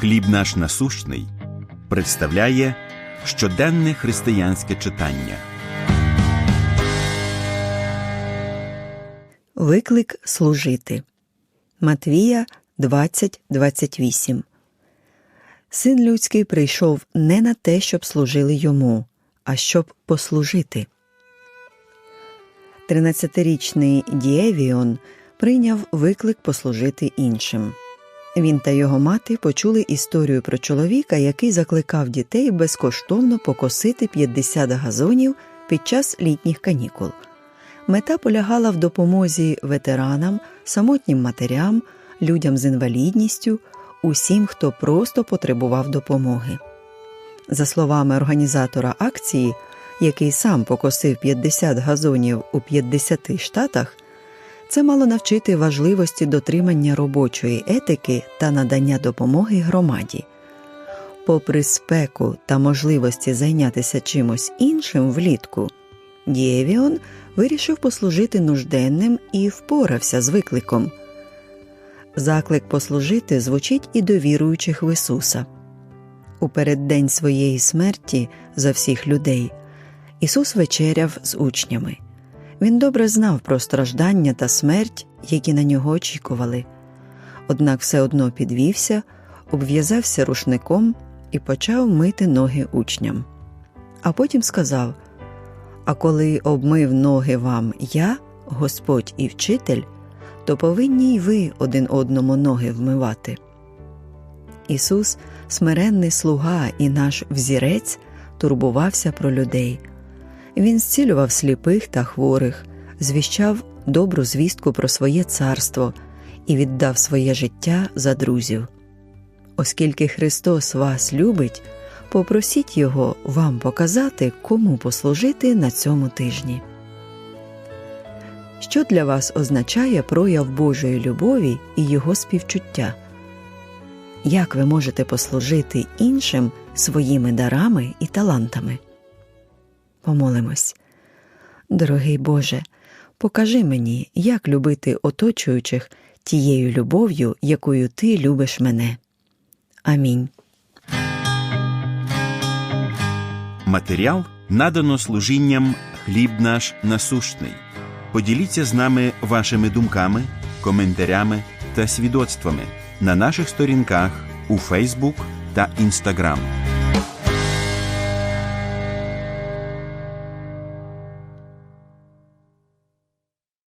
Хліб наш насущний представляє щоденне християнське читання. Виклик служити. Матвія 20.28 Син людський прийшов не на те, щоб служили йому, а щоб послужити. 13-річний Дієвіон прийняв виклик послужити іншим. Він та його мати почули історію про чоловіка, який закликав дітей безкоштовно покосити 50 газонів під час літніх канікул. Мета полягала в допомозі ветеранам, самотнім матерям, людям з інвалідністю, усім, хто просто потребував допомоги. За словами організатора акції, який сам покосив 50 газонів у 50 штатах, це мало навчити важливості дотримання робочої етики та надання допомоги громаді. Попри спеку та можливості зайнятися чимось іншим влітку, Дієвіон вирішив послужити нужденним і впорався з викликом. Заклик послужити звучить і до віруючих в Ісуса. У переддень своєї смерті за всіх людей Ісус вечеряв з учнями. Він добре знав про страждання та смерть, які на нього очікували, однак все одно підвівся, обв'язався рушником і почав мити ноги учням. А потім сказав: А коли обмив ноги вам я, Господь і вчитель, то повинні й ви один одному ноги вмивати. Ісус, смиренний слуга і наш взірець, турбувався про людей. Він зцілював сліпих та хворих, звіщав добру звістку про своє царство і віддав своє життя за друзів. Оскільки Христос вас любить, попросіть Його вам показати, кому послужити на цьому тижні. Що для вас означає прояв Божої любові і Його співчуття? Як ви можете послужити іншим своїми дарами і талантами? Помолимось. Дорогий Боже, покажи мені, як любити оточуючих тією любов'ю, якою Ти любиш мене. Амінь. Матеріал надано служінням Хліб наш насущний. Поділіться з нами вашими думками, коментарями та свідоцтвами на наших сторінках у Фейсбук та Інстаграм.